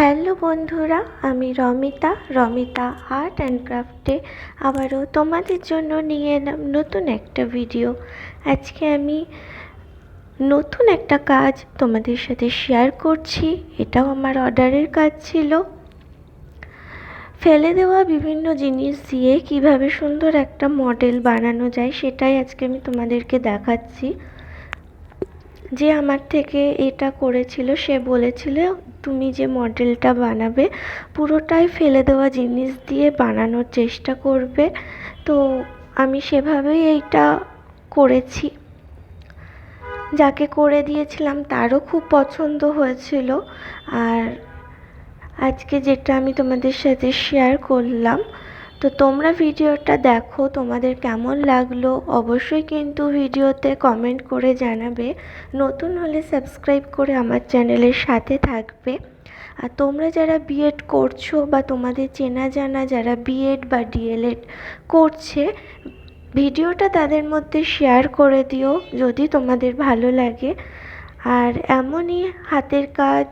Hello বন্ধুরা, আমি Ramita Ramita art and ক্রাফটে আবারও তোমাদের জন্য নিয়ে এলাম নতুন একটা ভিডিও আজকে আমি নতুন একটা কাজ তোমাদের সাথে শেয়ার করছি, এটাও আমার অর্ডারের কাজ ছিল। ফেলে দেওয়া বিভিন্ন জিনিস দিয়ে কীভাবে সুন্দর একটা মডেল বানানো যায় সেটাই আজকে আমি তোমাদেরকে দেখাচ্ছি। যে আমার থেকে এটা করেছিল, সে বলেছিল, তুমি যে মডেলটা বানাবে, পুরোটাই ফেলে দেওয়া জিনিস দিয়ে বানানোর চেষ্টা করবে। তো আমি সেভাবেই এইটা করেছি। যাকে করে দিয়েছিলাম তারও খুব পছন্দ হয়েছিল। আর আজকে যেটা আমি তোমাদের সাথে শেয়ার করলাম তো তোমরা ভিডিওটা দেখো, তোমাদের কেমন লাগল অবশ্যই কিন্তু ভিডিওতে কমেন্ট করে জানাবে। নতুন হলে সাবস্ক্রাইব করে আমার চ্যানেলের সাথে থাকবে। আর তোমরা যারা বিএড করছ বা তোমাদের চেনা জানা যারা বিএড বা ডিএলএড করছে, ভিডিওটা তাদের মধ্যে শেয়ার করে দিও যদি তোমাদের ভালো লাগে। আর এমনই হাতের কাজ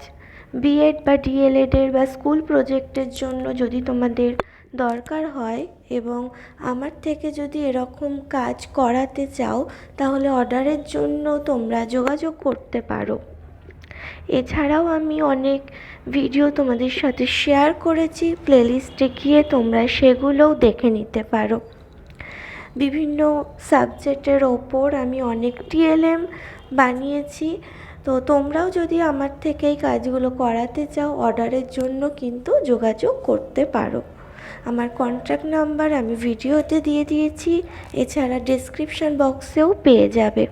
বিএড বা ডিএলএডের বা স্কুল প্রজেক্টের জন্য যদি তোমাদের দরকার হয় এবং আমার থেকে যদি এরকম কাজ করাতে চাও, তাহলে অর্ডারের জন্য তোমরা যোগাযোগ করতে পারো। এছাড়াও আমি অনেক ভিডিও তোমাদের সাথে শেয়ার করেছি, প্লেলিস্টে গিয়ে তোমরা সেগুলোও দেখে নিতে পারো। বিভিন্ন সাবজেক্টের ওপর আমি অনেক টিএলএম বানিয়েছি। তো তোমরাও যদি আমার থেকে এই কাজগুলো করাতে চাও, অর্ডারের জন্য কিন্তু যোগাযোগ করতে পারো। আমার কন্ট্যাক্ট নাম্বার আমি ভিডিওতে দিয়ে দিয়েছি এছাড়া ডেসক্রিপশান বক্সেও পেয়ে যাবে।